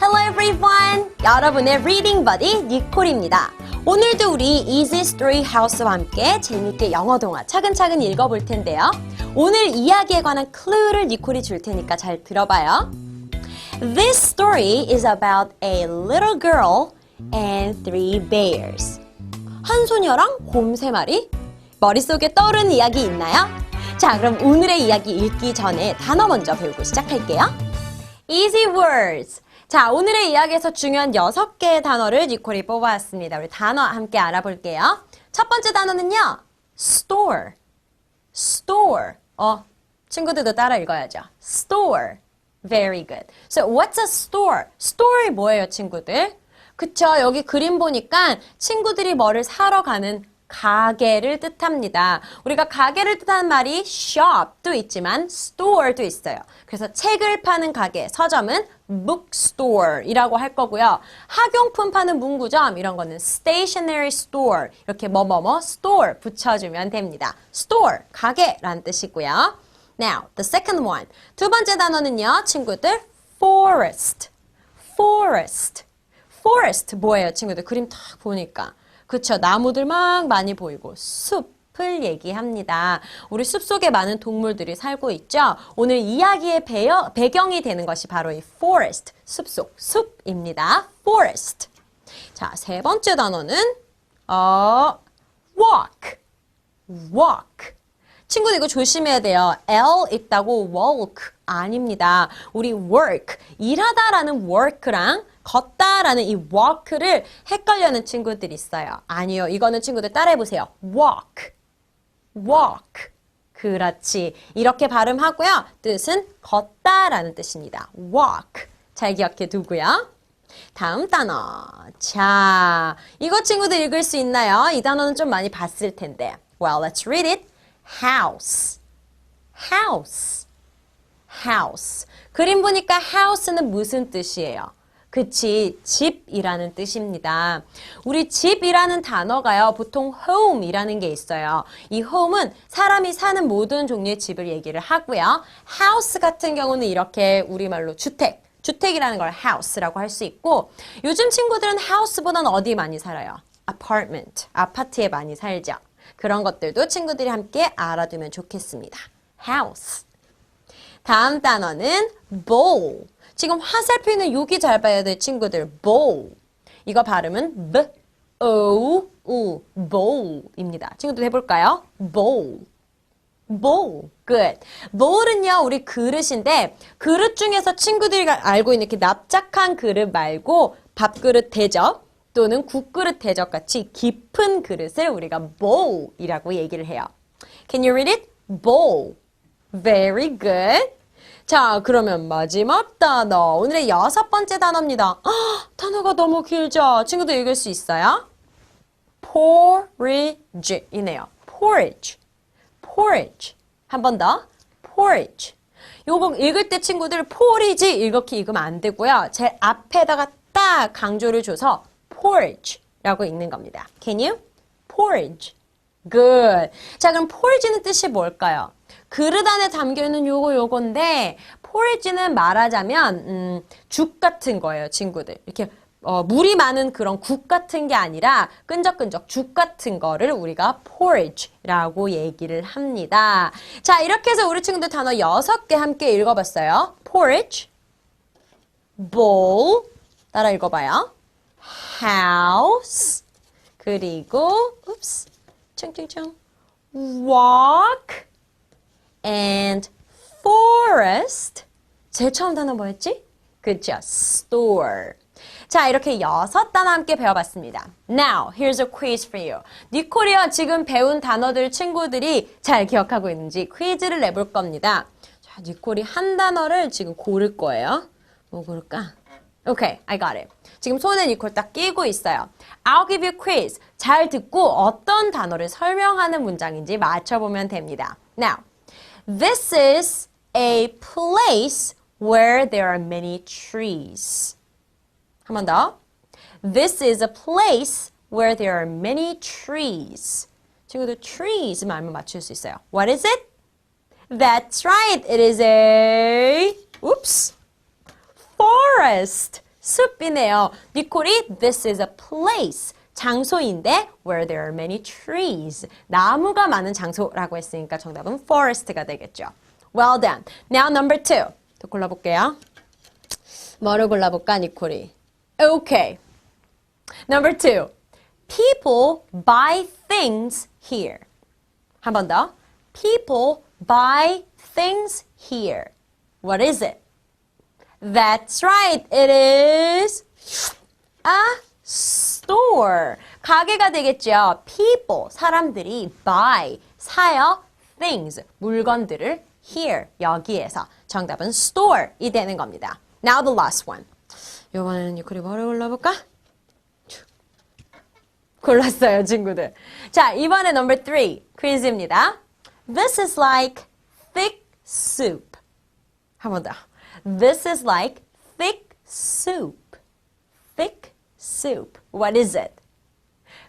Hello everyone! 여러분의 리딩 버디 니콜입니다. 오늘도 우리 Easy Story House와 함께 재밌게 영어 동화 차근차근 읽어볼 텐데요. 오늘 이야기에 관한 클루를 니콜이 줄 테니까 잘 들어봐요. This story is about a little girl and three bears. 한 소녀랑 곰 세 마리? 머릿속에 떠오르는 이야기 있나요? 자, 그럼 오늘의 이야기 읽기 전에 단어 먼저 배우고 시작할게요. Easy words. 자, 오늘의 이야기에서 중요한 여섯 개의 단어를 니콜이 뽑아왔습니다. 우리 단어 함께 알아볼게요. 첫 번째 단어는요. store. store. 어, 친구들도 따라 읽어야죠. store. Very good. So, what's a store? store 뭐예요, 친구들? 그쵸, 여기 그림 보니까 친구들이 뭐를 사러 가는 가게를 뜻합니다. 우리가 가게를 뜻하는 말이 shop도 있지만 store도 있어요. 그래서 책을 파는 가게, 서점은 bookstore이라고 할 거고요. 학용품 파는 문구점 이런 거는 stationery store 이렇게 뭐뭐뭐 store 붙여주면 됩니다. store 가게라는 뜻이고요. Now, the second one. 두 번째 단어는요, 친구들 forest. forest. forest 뭐예요, 친구들? 그림 딱 보니까. 그쵸, 나무들 막 많이 보이고 숲을 얘기합니다. 우리 숲 속에 많은 동물들이 살고 있죠. 오늘 이야기의 배여, 배경이 되는 것이 바로 이 forest, 숲속, 숲입니다. forest. 자, 세 번째 단어는 어, walk. walk. 친구들 이거 조심해야 돼요. L 있다고 walk 아닙니다. 우리 work, 일하다라는 work랑 걷다라는 이 walk를 헷갈려는 친구들이 있어요. 아니요. 이거는 친구들 따라해보세요. walk, walk. 그렇지. 이렇게 발음하고요. 뜻은 걷다라는 뜻입니다. walk. 잘 기억해 두고요. 다음 단어. 자, 이거 친구들 읽을 수 있나요? 이 단어는 좀 많이 봤을 텐데. Well, let's read it. house. house. house. 그림 보니까 house는 무슨 뜻이에요? 그치, 집이라는 뜻입니다. 우리 집이라는 단어가요, 보통 home이라는 게 있어요. 이 home은 사람이 사는 모든 종류의 집을 얘기를 하고요. house 같은 경우는 이렇게 우리말로 주택, 주택이라는 걸 house라고 할 수 있고, 요즘 친구들은 house보다는 어디 많이 살아요? apartment, 아파트에 많이 살죠. 그런 것들도 친구들이 함께 알아두면 좋겠습니다. house. 다음 단어는 bowl. 지금 화살표는 여기 잘 봐야 돼, 친구들. bowl. 이거 발음은 b, o, u, bowl입니다. 친구들 해볼까요? bowl. bowl. good. bowl은요, 우리 그릇인데, 그릇 중에서 친구들이 알고 있는 이렇게 납작한 그릇 말고, 밥그릇 대접, 또는 국그릇 대접 같이 깊은 그릇을 우리가 bowl이라고 얘기를 해요. Can you read it? bowl. Very good. 자, 그러면 마지막 단어. 오늘의 여섯 번째 단어입니다. 아, 단어가 너무 길죠? 친구들 읽을 수 있어요? porridge 이네요. porridge. porridge. 한 번 더. porridge. 요거 읽을 때 친구들 porridge 이렇게 읽으면 안 되고요. 제 앞에다가 딱 강조를 줘서 porridge라고 읽는 겁니다. Can you? porridge. Good. 자, 그럼 porridge는 뜻이 뭘까요? 그릇 안에 담겨있는 요거 요건데 porridge는 말하자면 음, 죽 같은 거예요, 친구들. 이렇게 어, 물이 많은 그런 국 같은 게 아니라 끈적끈적 죽 같은 거를 우리가 porridge라고 얘기를 합니다. 자, 이렇게 해서 우리 친구들 단어 6개 함께 읽어봤어요. porridge, bowl, 따라 읽어봐요. house, 그리고, oops, 충충충, walk, and forest. 제일 처음 단어 뭐였지? 그죠? store. 자, 이렇게 여섯 단어 함께 배워봤습니다. Now, here's a quiz for you. 니콜이요, 지금 배운 단어들 친구들이 잘 기억하고 있는지 퀴즈를 내볼 겁니다. 자, 니콜이 한 단어를 지금 고를 거예요. 뭐 고를까? Okay, I got it. 지금 손에 니콜 딱 끼고 있어요. I'll give you quiz. 잘 듣고 어떤 단어를 설명하는 문장인지 맞춰보면 됩니다. Now, This is a place where there are many trees. 한 번 더. This is a place where there are many trees. 친구들 trees 말만 맞출 수 있어요. What is it? That's right. It is a oops. forest. 숲이네요. 니콜이 this is a place. 장소인데 where there are many trees. 나무가 많은 장소라고 했으니까 정답은 forest가 되겠죠. Well done. Now number two. 또 골라볼게요. 뭐를 골라볼까, 니콜이? Okay. Number two. People buy things here. 한 번 더. People buy things here. What is it? That's right. It is a store. 가게가 되겠죠. People, 사람들이 buy, 사요. things, 물건들을 here, 여기에서. 정답은 store이 되는 겁니다. Now the last one. 이번에는 유클이 뭐를 골라볼까? 골랐어요, 친구들. 자, 이번에 number three 퀴즈입니다. This is like thick soup. 한 번 더. This is like thick soup. Soup. What is it?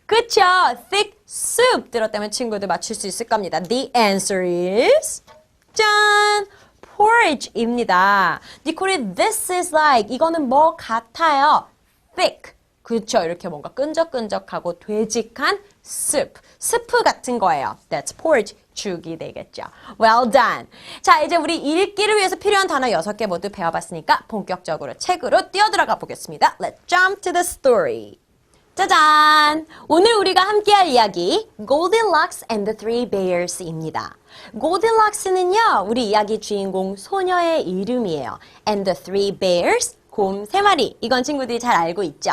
그쵸? thick soup 들었다면 친구들 맞출 수 있을 겁니다. The answer is 짠! porridge입니다. 니콜이 this is like 이거는 뭐 같아요? thick. 그쵸? 이렇게 뭔가 끈적끈적하고 되직한 soup. 스프 같은 거예요. That's porridge. 죽이 되겠죠. Well done. 자, 이제 우리 읽기를 위해서 필요한 단어 6개 모두 배워봤으니까 본격적으로 책으로 뛰어들어가 보겠습니다. Let's jump to the story. 짜잔! 오늘 우리가 함께할 이야기 Goldilocks and the Three Bears입니다. Goldilocks는요, 우리 이야기 주인공 소녀의 이름이에요. And the Three Bears, 곰세 마리. 이건 친구들이 잘 알고 있죠.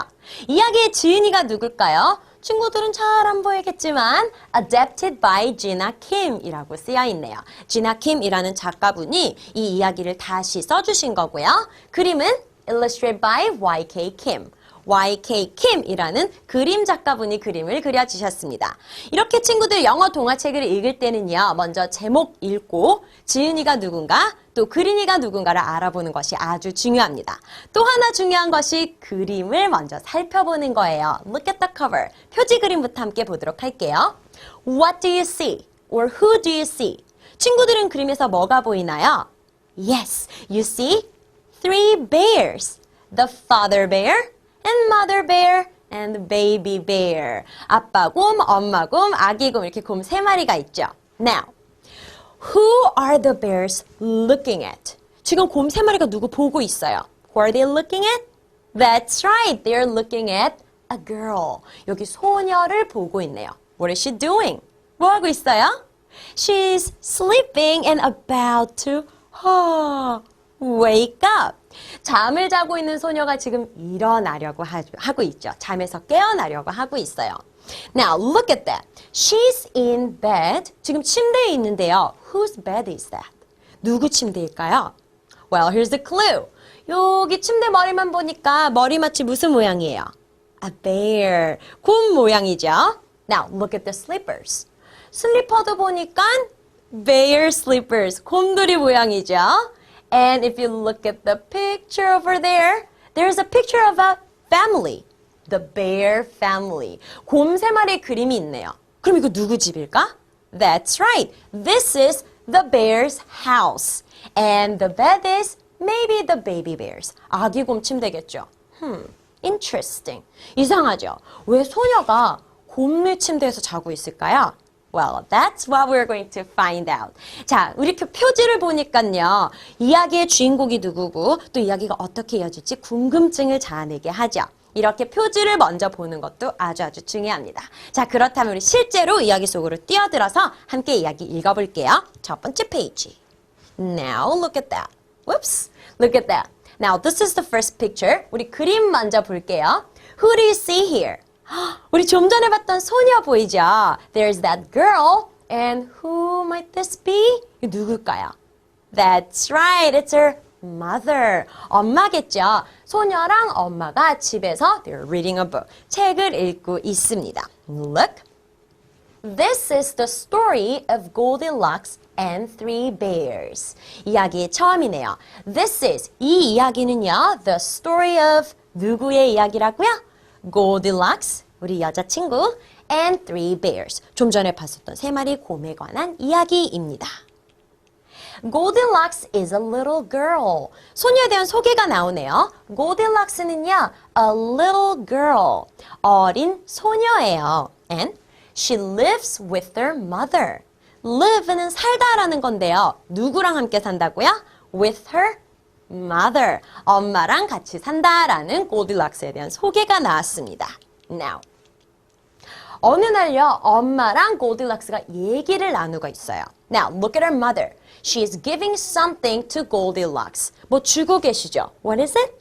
이야기의 지은이가 누굴까요? 친구들은 잘 안 보이겠지만 adapted by Gina Kim이라고 쓰여 있네요. Gina Kim이라는 작가분이 이 이야기를 다시 써주신 거고요. 그림은 illustrated by Y.K. Kim. Y.K. Kim이라는 그림 작가분이 그림을 그려주셨습니다. 이렇게 친구들 영어 동화책을 읽을 때는요, 먼저 제목 읽고 지은이가 누군가, 또 그린이가 누군가를 알아보는 것이 아주 중요합니다. 또 하나 중요한 것이 그림을 먼저 살펴보는 거예요. Look at the cover. 표지 그림부터 함께 보도록 할게요. What do you see? Or who do you see? 친구들은 그림에서 뭐가 보이나요? Yes, you see three bears. The father bear, and mother bear and baby bear. 아빠 곰, 엄마 곰, 아기 곰 이렇게 곰 세 마리가 있죠. Now, who are the bears looking at? 지금 곰 세 마리가 누구 보고 있어요? Who are they looking at? That's right. They're looking at a girl. 여기 소녀를 보고 있네요. What is she doing? 뭐 하고 있어요? She's sleeping and about to wake up. 잠을 자고 있는 소녀가 지금 일어나려고 하, 하고 있죠. 잠에서 깨어나려고 하고 있어요. Now look at that. She's in bed. 지금 침대에 있는데요. Whose bed is that? 누구 침대일까요? Well, here's the clue. 여기 침대 머리만 보니까 머리맡이 무슨 모양이에요? A bear. 곰 모양이죠. Now look at the slippers. 슬리퍼도 보니까 bear slippers. 곰돌이 모양이죠. And if you look at the picture over there, there's a picture of a family. The bear family. 곰 세 마리의 그림이 있네요. 그럼 이거 누구 집일까? That's right. This is the bear's house. And the bed is maybe the baby bear's. 아기 곰 침대겠죠. Hmm, interesting. 이상하죠? 왜 소녀가 곰의 침대에서 자고 있을까요? Well, that's what we're going to find out. 자, 우리 그 표지를 보니까요. 이야기의 주인공이 누구고 또 이야기가 어떻게 이어질지 궁금증을 자아내게 하죠. 이렇게 표지를 먼저 보는 것도 아주 아주 중요합니다. 자, 그렇다면 우리 실제로 이야기 속으로 뛰어들어서 함께 이야기 읽어볼게요. 첫 번째 페이지. Now look at that. Whoops. Look at that. Now this is the first picture. 우리 그림 먼저 볼게요. Who do you see here? 우리 좀 전에 봤던 소녀 보이죠? There's that girl. And who might this be? 누굴까요? That's right. It's her mother. 엄마겠죠. 소녀랑 엄마가 집에서 they're reading a book. 책을 읽고 있습니다. Look. This is the story of Goldilocks and Three Bears. 이야기의 처음이네요. This is 이 이야기는요. The story of 누구의 이야기라고요? Goldilocks 우리 여자친구 and Three Bears 좀 전에 봤었던 세 마리 곰에 관한 이야기입니다. Goldilocks is a little girl. 소녀에 대한 소개가 나오네요. Goldilocks는요, a little girl. 어린 소녀예요. And she lives with her mother. live는 살다라는 건데요. 누구랑 함께 산다고요? With her mother. 엄마랑 같이 산다라는 골디락스에 대한 소개가 나왔습니다. Now. 어느 날요, 엄마랑 골디락스가 얘기를 나누고 있어요. Now, look at her mother. She is giving something to Goldilocks. 뭐 주고 계시죠? What is it?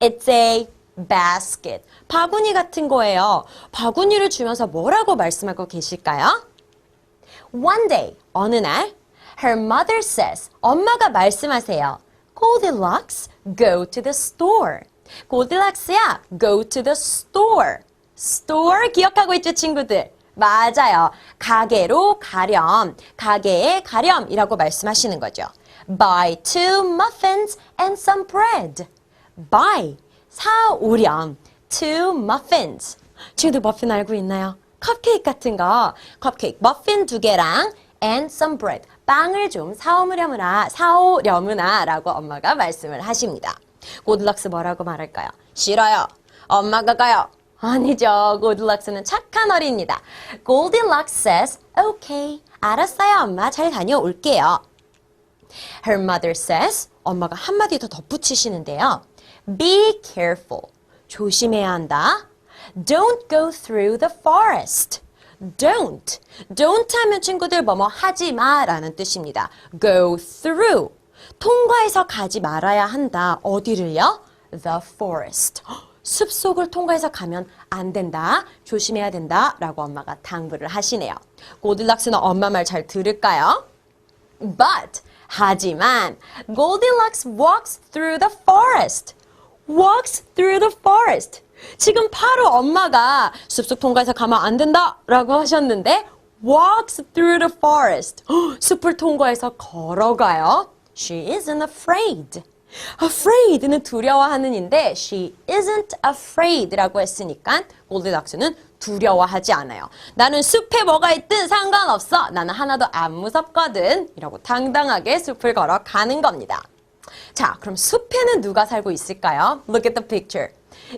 It's a basket. 바구니 같은 거예요. 바구니를 주면서 뭐라고 말씀하고 계실까요? One day, 어느 날, her mother says, 엄마가 말씀하세요. Goldilocks, go to the store. 골디락스야, go to the store. store 기억하고 있죠, 친구들? 맞아요. 가게로 가렴, 가게에 가렴이라고 말씀하시는 거죠. Buy two muffins and some bread. Buy, 사오렴, two muffins. 친구들 머핀 알고 있나요? 컵케이크 같은 거, 컵케이크, 머핀 두 개랑 and some bread, 빵을 좀 사오려무나, 사오려무나 라고 엄마가 말씀을 하십니다. 고드락스 뭐라고 말할까요? 싫어요. 엄마가 가요. 아니죠. 고드락스는 착한 어린이다. Goldilocks says, okay, 알았어요, 엄마. 잘 다녀올게요. Her mother says, 엄마가 한마디 더 덧붙이시는데요. Be careful. 조심해야 한다. Don't go through the forest. Don't. Don't 하면 친구들 뭐뭐 하지 마라는 뜻입니다. Go through. 통과해서 가지 말아야 한다. 어디를요? The forest. 숲속을 통과해서 가면 안 된다. 조심해야 된다. 라고 엄마가 당부를 하시네요. 고딜락스는 엄마 말 잘 들을까요? But 하지만 Goldilocks walks through the forest. walks through the forest. 지금 바로 엄마가 숲속 통과해서 가면 안 된다라고 하셨는데 walks through the forest. 헉, 숲을 통과해서 걸어가요. She isn't afraid. afraid는 두려워하는인데 she isn't afraid라고 했으니까 골드락스는 두려워하지 않아요. 나는 숲에 뭐가 있든 상관없어. 나는 하나도 안 무섭거든. 이라고 당당하게 숲을 걸어 가는 겁니다. 자, 그럼 숲에는 누가 살고 있을까요? Look at the picture.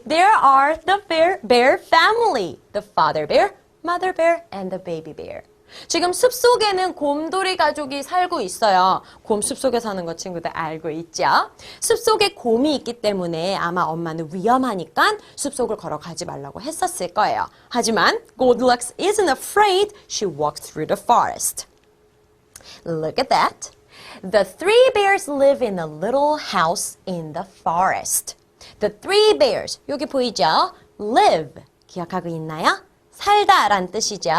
There are the bear, bear family. The father bear, mother bear, and the baby bear. 지금 숲속에는 곰돌이 가족이 살고 있어요. 곰 숲속에 사는 거 친구들 알고 있죠? 숲속에 곰이 있기 때문에 아마 엄마는 위험하니까 숲속을 걸어가지 말라고 했었을 거예요. 하지만 Goldilocks isn't afraid. She walks through the forest. Look at that. The three bears live in a little house in the forest. The three bears, 여기 보이죠? live, 기억하고 있나요? 살다 란 뜻이죠.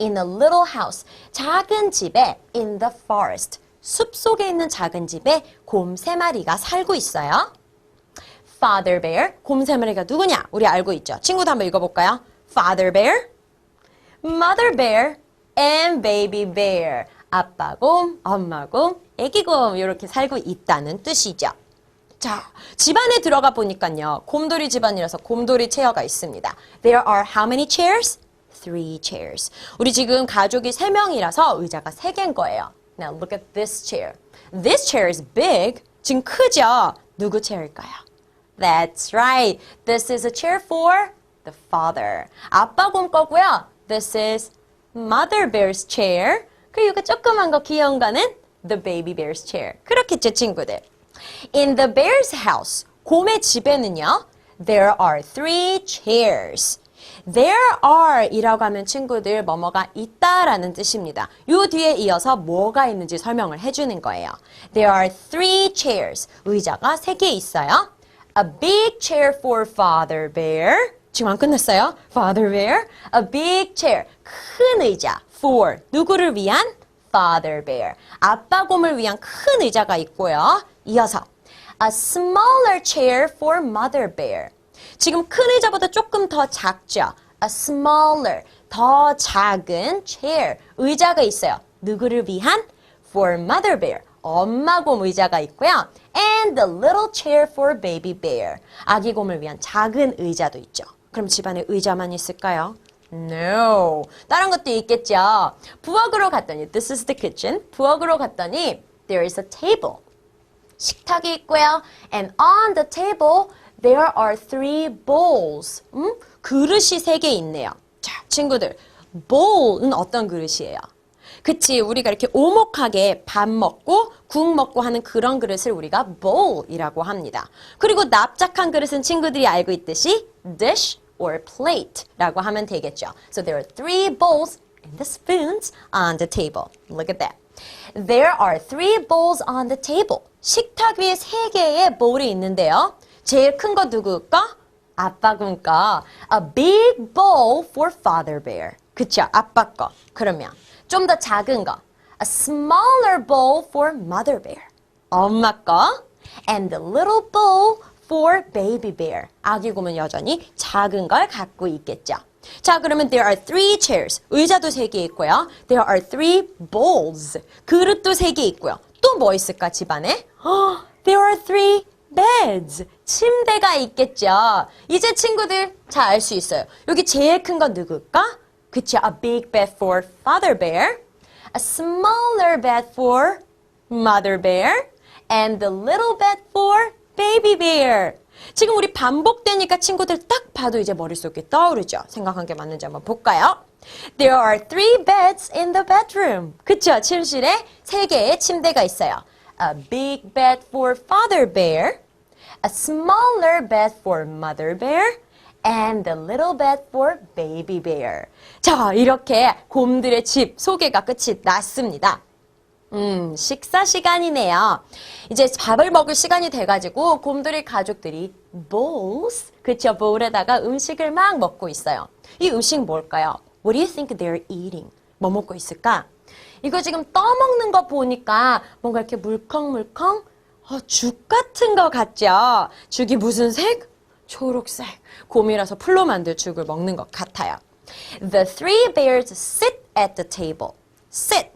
in a little house, 작은 집에 in the forest, 숲 속에 있는 작은 집에 곰 세 마리가 살고 있어요. Father bear, 곰 세 마리가 누구냐? 우리 알고 있죠. 친구도 한번 읽어볼까요? Father bear, Mother bear and baby bear. 아빠 곰, 엄마 곰, 애기 곰 이렇게 살고 있다는 뜻이죠. 자, 집안에 들어가 보니까요. 곰돌이 집안이라서 곰돌이 체어가 있습니다. There are how many chairs? Three chairs. 우리 지금 가족이 세 명이라서 의자가 세 개인 거예요. Now look at this chair. This chair is big. 지금 크죠? 누구 체어일까요? That's right. This is a chair for the father. 아빠 곰 거고요. This is mother bear's chair. 그리고 조그만 거 귀여운 거는 the baby bear's chair. 그렇겠죠, 친구들. In the bear's house, 곰의 집에는요, there are three chairs. There are 이라고 하면 친구들 뭐뭐가 있다 라는 뜻입니다. 요 뒤에 이어서 뭐가 있는지 설명을 해주는 거예요. There are three chairs. 의자가 세 개 있어요. A big chair for father bear. 지금 안 끝났어요. Father bear. A big chair. 큰 의자. For 누구를 위한? Father bear. 아빠 곰을 위한 큰 의자가 있고요. 이어서 a smaller chair for mother bear. 지금 큰 의자보다 조금 더 작죠. A smaller, 더 작은 chair, 의자가 있어요. 누구를 위한? For mother bear, 엄마 곰 의자가 있고요. And the little chair for baby bear, 아기 곰을 위한 작은 의자도 있죠. 그럼 집안에 의자만 있을까요? No. 다른 것도 있겠죠. 부엌으로 갔더니, this is the kitchen. 부엌으로 갔더니, there is a table. 식탁이 있고요. And on the table, there are three bowls. 음? 그릇이 세 개 있네요. 자, 친구들. bowl은 어떤 그릇이에요? 그치, 우리가 이렇게 오목하게 밥 먹고 국 먹고 하는 그런 그릇을 우리가 bowl이라고 합니다. 그리고 납작한 그릇은 친구들이 알고 있듯이 dish or plate라고 하면 되겠죠. So there are three bowls and the spoons on the table. Look at that. There are three bowls on the table. 식탁 위에 세 개의 볼이 있는데요. 제일 큰 거 누구일까? 아빠 군거. A big bowl for father bear. 그쵸? 아빠 거. 그러면 좀 더 작은 거. A smaller bowl for mother bear. 엄마 거. And the little bowl for baby bear. 아기 곰은 여전히 작은 걸 갖고 있겠죠. 자, 그러면 there are three chairs. 의자도 세 개 있고요. There are three bowls. 그릇도 세 개 있고요. 또 뭐 있을까, 집안에? There are three beds. 침대가 있겠죠. 이제 친구들 잘 알 수 있어요. 여기 제일 큰 건 누굴까? 그쵸, a big bed for father bear. A smaller bed for mother bear. And the little bed for baby bear. 지금 우리 반복되니까 친구들 딱 봐도 이제 머릿속에 떠오르죠? 생각한 게 맞는지 한번 볼까요? There are three beds in the bedroom. 그쵸? 침실에 세 개의 침대가 있어요. A big bed for father bear, a smaller bed for mother bear, and the little bed for baby bear. 자, 이렇게 곰들의 집 소개가 끝이 났습니다. 음, 식사 시간이네요. 이제 밥을 먹을 시간이 돼가지고 곰돌이 가족들이 bowls, 그쵸, bowl에다가 음식을 막 먹고 있어요. 이 음식 뭘까요? What do you think they're eating? 뭐 먹고 있을까? 이거 지금 떠먹는 거 보니까 뭔가 이렇게 물컹물컹 어, 죽 같은 거 같죠? 죽이 무슨 색? 초록색. 곰이라서 풀로 만든 죽을 먹는 것 같아요. The three bears sit at the table. sit.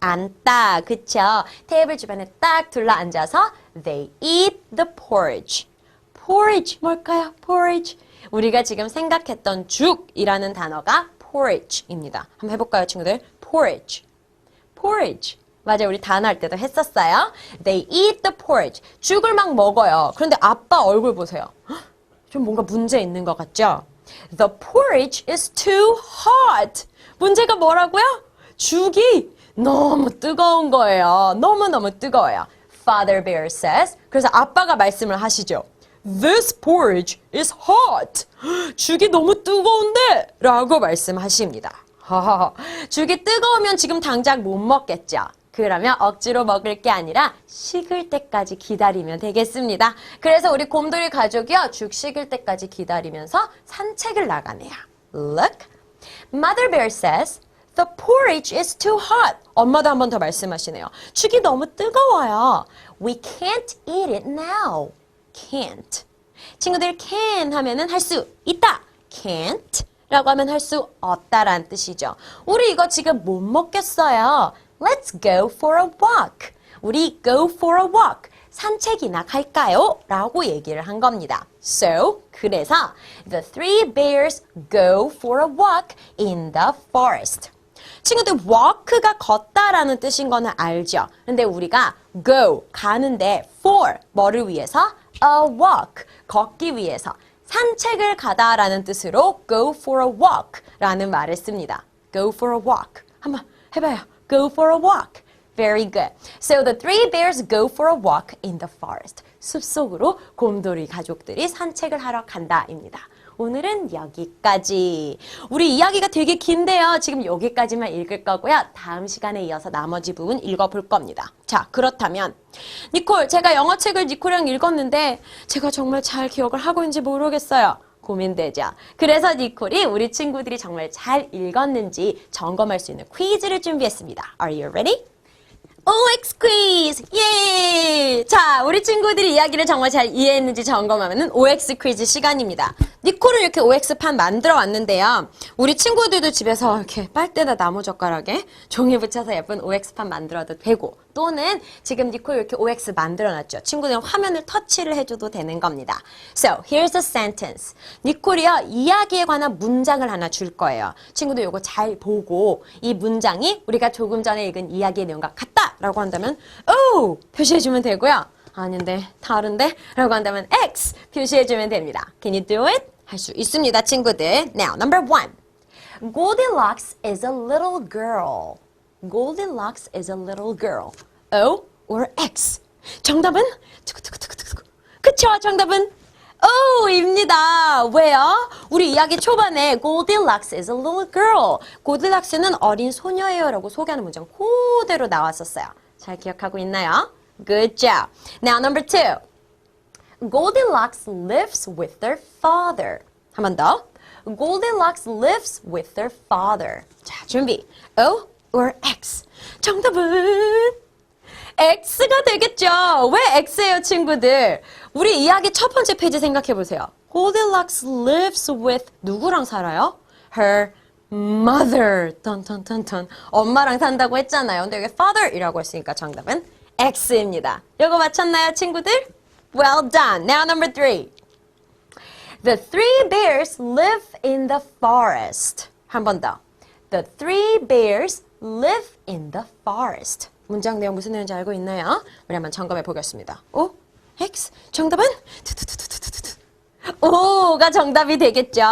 앉다. 그쵸? 테이블 주변에 딱 둘러 앉아서 they eat the porridge. porridge 뭘까요? porridge. 우리가 지금 생각했던 죽이라는 단어가 porridge입니다. 한번 해볼까요, 친구들? porridge. porridge. 맞아요. 우리 단어 할 때도 했었어요. They eat the porridge. 죽을 막 먹어요. 그런데 아빠 얼굴 보세요. 헉, 좀 뭔가 문제 있는 것 같죠? The porridge is too hot. 문제가 뭐라고요? 죽이 너무 뜨거운 거예요. 너무너무 뜨거워요. Father Bear says. 그래서 아빠가 말씀을 하시죠. This porridge is hot. 죽이 너무 뜨거운데? 라고 말씀하십니다. 죽이 뜨거우면 지금 당장 못 먹겠죠. 그러면 억지로 먹을 게 아니라 식을 때까지 기다리면 되겠습니다. 그래서 우리 곰돌이 가족이요. 죽 식을 때까지 기다리면서 산책을 나가네요. Look. Mother Bear says, The porridge is too hot. 엄마도 한 번 더 말씀하시네요. 죽이 너무 뜨거워요. We can't eat it now. Can't. 친구들 can 하면은 할 수 있다. can't 라고 하면 할 수 없다라는 뜻이죠. 우리 이거 지금 못 먹겠어요. Let's go for a walk. 우리 go for a walk. 산책이나 갈까요? 라고 얘기를 한 겁니다. So, 그래서 the three bears go for a walk in the forest. 친구들 walk가 걷다라는 뜻인 거는 알죠? 근데 우리가 go 가는데 for 뭐를 위해서? A walk 걷기 위해서 산책을 가다라는 뜻으로 go for a walk 라는 말을 씁니다. go for a walk. 한번 해봐요. go for a walk. Very good. So the three bears go for a walk in the forest. 숲속으로 곰돌이 가족들이 산책을 하러 간다입니다. 오늘은 여기까지. 우리 이야기가 되게 긴데요. 지금 여기까지만 읽을 거고요. 다음 시간에 이어서 나머지 부분 읽어볼 겁니다. 자, 그렇다면 니콜, 제가 영어 책을 니콜이랑 읽었는데 제가 정말 잘 기억을 하고 있는지 모르겠어요. 고민되죠. 그래서 니콜이 우리 친구들이 정말 잘 읽었는지 점검할 수 있는 퀴즈를 준비했습니다. Are you ready? OX 퀴즈! 예! 자, 우리 친구들이 이야기를 정말 잘 이해했는지 점검하는 OX 퀴즈 시간입니다. 니코를 이렇게 OX판 만들어 왔는데요. 우리 친구들도 집에서 이렇게 빨대나 나무젓가락에 종이 붙여서 예쁜 OX판 만들어도 되고 또는 지금 니코 이렇게 OX 만들어 놨죠. 친구들은 화면을 터치를 해줘도 되는 겁니다. So, here's a sentence. 니콜이요, 이야기에 관한 문장을 하나 줄 거예요. 친구들 이거 잘 보고 이 문장이 우리가 조금 전에 읽은 이야기의 내용과 같다 라고 한다면 O 표시해주면 되고요. 아닌데 다른데 라고 한다면 X 표시해주면 됩니다. Can you do it? 할 수 있습니다, 친구들. Now, number one. Goldilocks is a little girl. Goldilocks is a little girl. O or X? 정답은? 그쵸? 정답은 O입니다. 왜요? 우리 이야기 초반에 Goldilocks is a little girl. Goldilocks는 어린 소녀예요 라고 소개하는 문장 그대로 나왔었어요. 잘 기억하고 있나요? Good job. Now, number two. Goldilocks lives with their father. 한 번 더. Goldilocks lives with their father. 자, 준비. O or X? 정답은 X가 되겠죠. 왜 X예요, 친구들? 우리 이야기 첫 번째 페이지 생각해 보세요. Goldilocks lives with 누구랑 살아요? Her mother. 턴턴턴턴. 엄마랑 산다고 했잖아요. 근데 여기 father이라고 했으니까 정답은 X입니다. 이거 맞췄나요, 친구들? Well done. Now number three. The three bears live in the forest. 한 번 더. The three bears live in the forest. 문장 내용 무슨 내용인지 알고 있나요? 우리 한번 점검해 보겠습니다. O, X. 정답은? 오가 정답이 되겠죠.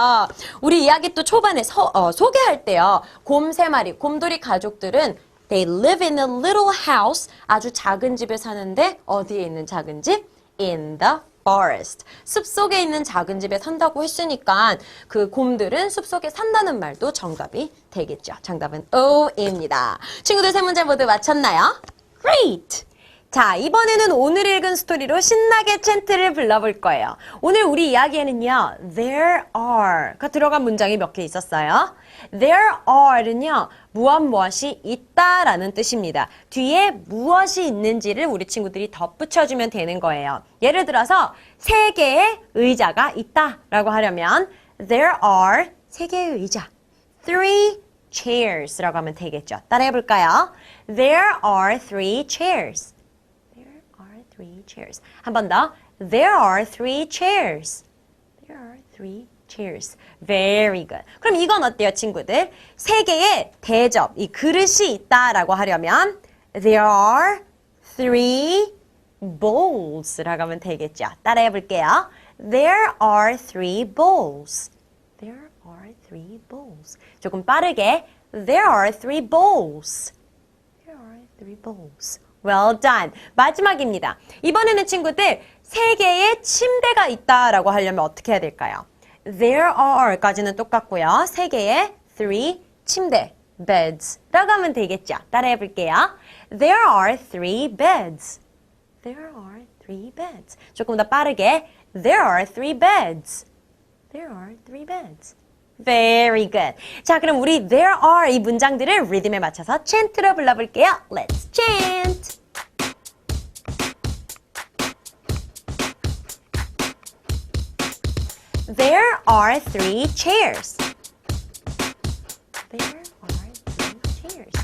우리 이야기 또 초반에 서- 어, 소개할 때요. 곰 세 마리, 곰돌이 가족들은 they live in a little house. 아주 작은 집에 사는데 어디에 있는 작은 집? In the forest. 숲속에 있는 작은 집에 산다고 했으니까 그 곰들은 숲속에 산다는 말도 정답이 되겠죠. 정답은 O입니다. 친구들 세 문제 모두 맞췄나요? Great! 자, 이번에는 오늘 읽은 스토리로 신나게 챈트를 불러볼 거예요. 오늘 우리 이야기에는요, there are가 들어간 문장이 몇 개 있었어요. there are는요, 무엇 무엇이 있다라는 뜻입니다. 뒤에 무엇이 있는지를 우리 친구들이 덧붙여주면 되는 거예요. 예를 들어서, 세 개의 의자가 있다라고 하려면, there are 세 개의 의자. three chairs라고 하면 되겠죠. 따라해 볼까요? There are three chairs. Three chairs. 한 번 더. There are three chairs. There are three chairs. Very good. 그럼 이건 어때요, 친구들? 세 개의 대접, 이 그릇이 있다라고 하려면 There are three bowls라고 하면 되겠죠. 따라해 볼게요. There are three bowls. There are three bowls. 조금 빠르게. There are three bowls. There are three bowls. Well done. 마지막입니다. 이번에는 친구들 세 개의 침대가 있다라고 하려면 어떻게 해야 될까요? There are까지는 똑같고요. 세 개의 three 침대 beds라고 하면 되겠죠. 따라해 볼게요. There are three beds. There are three beds. 조금 더 빠르게. There are three beds. There are three beds. Very good. 자, 그럼 우리 there are 이 문장들을 리듬에 맞춰서 chan트로 불러볼게요. Let's chant. There are three chairs. There are three chairs.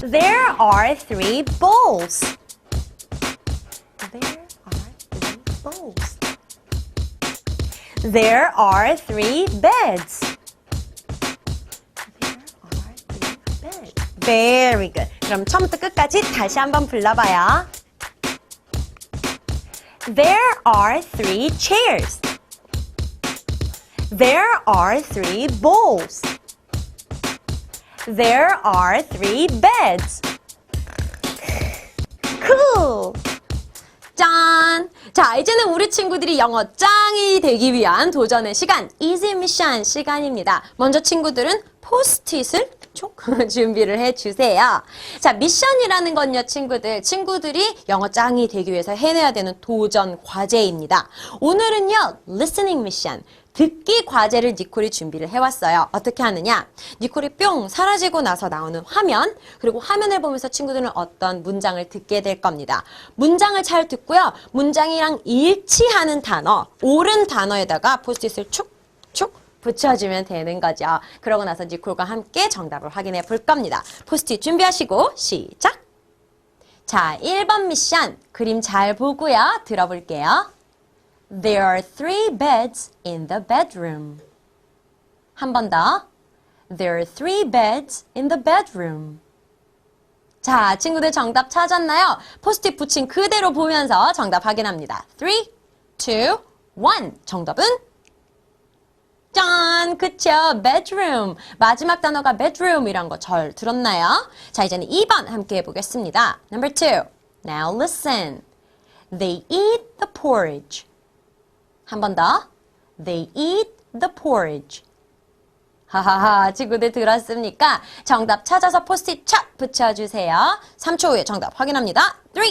There are three bowls. There are three bowls. There are three beds. There are three beds. Very good. 그럼 처음부터 끝까지 다시 한번 불러봐요. There are three chairs. There are three bowls. There are three beds. Cool. 짠! 자, 이제는 우리 친구들이 영어 짱이 되기 위한 도전의 시간, Easy Mission 시간입니다. 먼저 친구들은 포스트잇을 촉 준비를 해주세요. 자, 미션이라는 건요, 친구들. 친구들이 영어 짱이 되기 위해서 해내야 되는 도전 과제입니다. 오늘은요, listening mission. 듣기 과제를 니콜이 준비를 해왔어요. 어떻게 하느냐? 니콜이 뿅 사라지고 나서 나오는 화면, 그리고 화면을 보면서 친구들은 어떤 문장을 듣게 될 겁니다. 문장을 잘 듣고요. 문장이랑 일치하는 단어, 옳은 단어에다가 포스트잇을 축축 붙여주면 되는 거죠. 그러고 나서 니콜과 함께 정답을 확인해 볼 겁니다. 포스트잇 준비하시고 시작! 자, 1번 미션. 그림 잘 보고요. 들어볼게요. There are three beds in the bedroom. 한 번 더. There are three beds in the bedroom. 자, 친구들 정답 찾았나요? 포스트잇 붙인 그대로 보면서 정답 확인합니다. 3, 2, 1. 정답은? 짠! 그쵸? bedroom. 마지막 단어가 bedroom이란 거잘 들었나요? 자, 이제는 2번 함께 해보겠습니다. Number 2. Now listen. They eat the porridge. 한 번 더. They eat the porridge. 하하하, 친구들 들었습니까? 정답 찾아서 포스트잇 촥 붙여주세요. 3초 후에 정답 확인합니다. 3,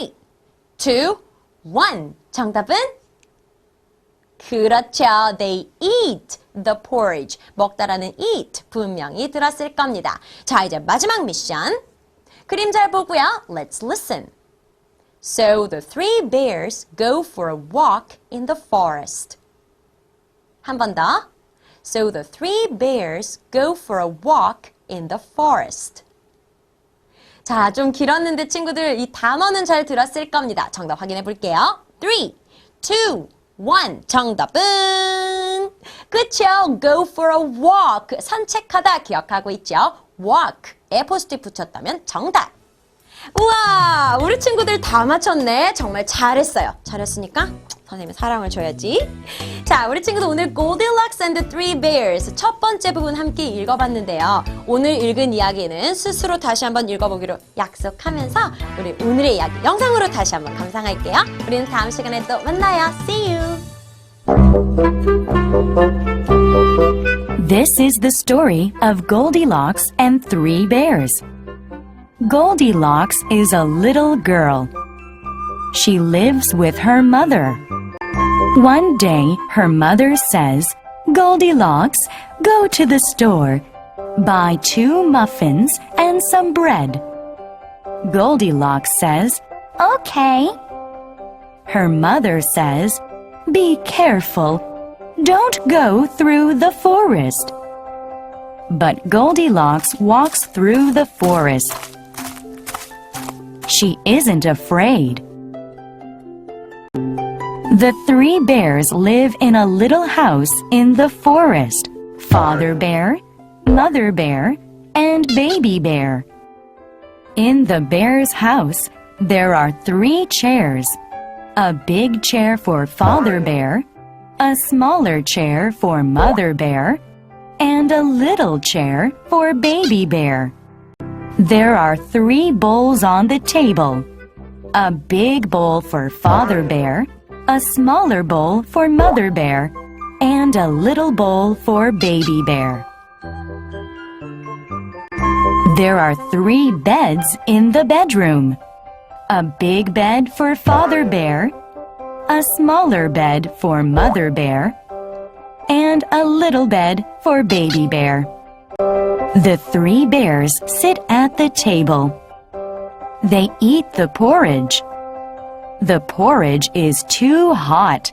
2, 1. 정답은? 그렇죠. They eat the porridge. 먹다라는 eat 분명히 들었을 겁니다. 자, 이제 마지막 미션. 그림 잘 보고요. Let's listen. So the three bears go for a walk in the forest. 한 번 더. So the three bears go for a walk in the forest. 자, 좀 길었는데 친구들 이 단어는 잘 들었을 겁니다. 정답 확인해 볼게요. 3, 2, 1. 정답은 그쵸? Go for a walk. 산책하다 기억하고 있죠? walk에 포스트잇 붙였다면 정답. 우와, 우리 친구들 다 맞췄네. 정말 잘했어요. 잘했으니까 선생님이 사랑을 줘야지. 자, 우리 친구들 오늘 Goldilocks and the Three Bears 첫 번째 부분 함께 읽어봤는데요. 오늘 읽은 이야기는 스스로 다시 한번 읽어보기로 약속하면서 우리 오늘의 이야기 영상으로 다시 한번 감상할게요. 우리는 다음 시간에 또 만나요. See you. This is the story of Goldilocks and Three Bears. Goldilocks is a little girl. She lives with her mother. One day, her mother says, Goldilocks, go to the store. Buy two muffins and some bread. Goldilocks says, Okay. Her mother says, Be careful. Don't go through the forest. But Goldilocks walks through the forest. She isn't afraid. The three bears live in a little house in the forest Father Bear, Mother Bear, and Baby Bear. In the bear's house, there are three chairs a big chair for Father Bear, a smaller chair for Mother Bear, and a little chair for Baby Bear. There are three bowls on the table a big bowl for Father Bear, a smaller bowl for Mother Bear, and a little bowl for Baby Bear. There are three beds in the bedroom a big bed for Father Bear, a smaller bed for Mother Bear, and a little bed for Baby Bear. The three bears sit at the table. They eat the porridge. The porridge is too hot.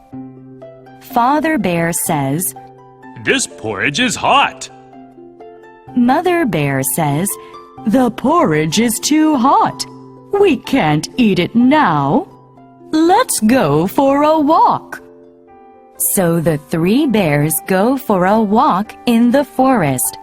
Father Bear says, This porridge is hot. Mother Bear says, The porridge is too hot. We can't eat it now. Let's go for a walk. So the three bears go for a walk in the forest.